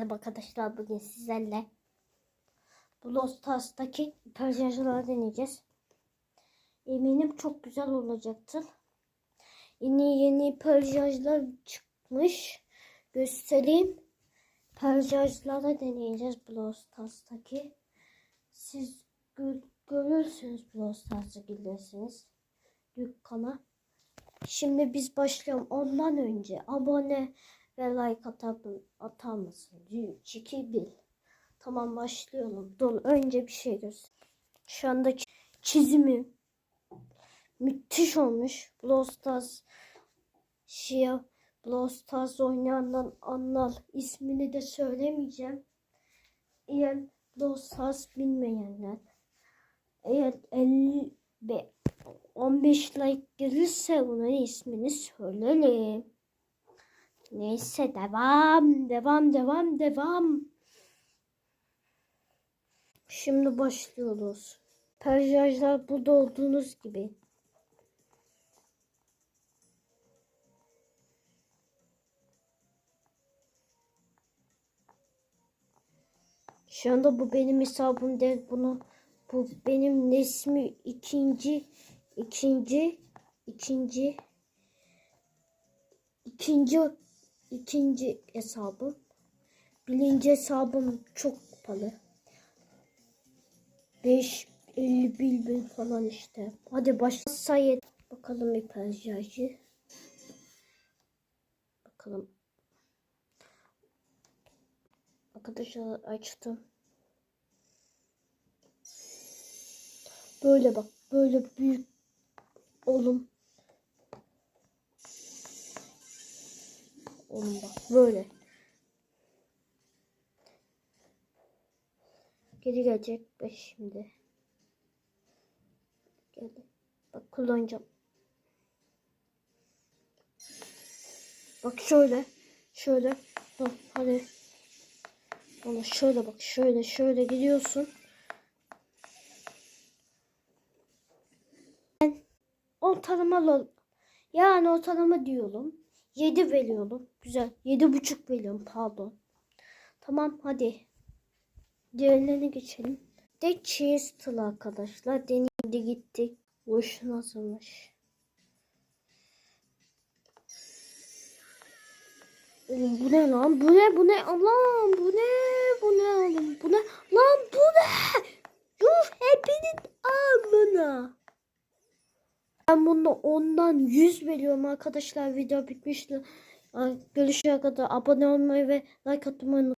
Merhaba arkadaşlar bugün sizlerle Brawl Stars'taki personajları deneyeceğiz. Eminim çok güzel olacaktır. Yeni yeni personajlar çıkmış. Göstereyim. Personajları deneyeceğiz Brawl Stars'taki. Siz gö- görürsünüz Brawl Stars'a gidersiniz. Dükkana. Şimdi biz başlayalım. Ondan önce abone ve like atar, atar mısın? 3, 2, 1. Tamam başlayalım. Dur önce bir şey göster. Şu anda çi- çizimi müthiş olmuş. Brawl Stars şey, Brawl Stars oynayandan anlar. ismini de söylemeyeceğim. Eğer Brawl Stars bilmeyenler eğer 50 ve 15 like gelirse bunun ismini söylerim. Neyse devam, devam, devam, devam. Şimdi başlıyoruz. Personajlar burada olduğunuz gibi. Şu anda bu benim hesabım değil. Bunu bu benim resmi ikinci ikinci ikinci ikinci ikinci hesabım. Birinci hesabım çok pahalı. 5 51 bin falan işte. Hadi başla sayı. Bakalım bir personajı. Bakalım. Arkadaşlar açtım. Böyle bak. Böyle büyük oğlum. Oğlum bak böyle. Geri gelecek bak şimdi. Geldi. Bak kullanacağım. Bak şöyle. Şöyle. Bak hadi. Ama şöyle bak şöyle şöyle gidiyorsun. Ben ortalama yani ortalama diyorum. 7 veriyorum. Güzel. 7,5 veriyorum pardon. Tamam hadi. Diğerlerine geçelim. De Cheese'lı arkadaşlar. Deneydi gittik. Boş nasılmış. Bu ne lan? Bu ne? Bu ne? Allah'ım bu ne? Bu ne oğlum? Bu ne? Lan bu ne? Ben bunu ondan 100 veriyorum arkadaşlar. Video bitmişti. Görüşene kadar abone olmayı ve like atmayı unutmayın.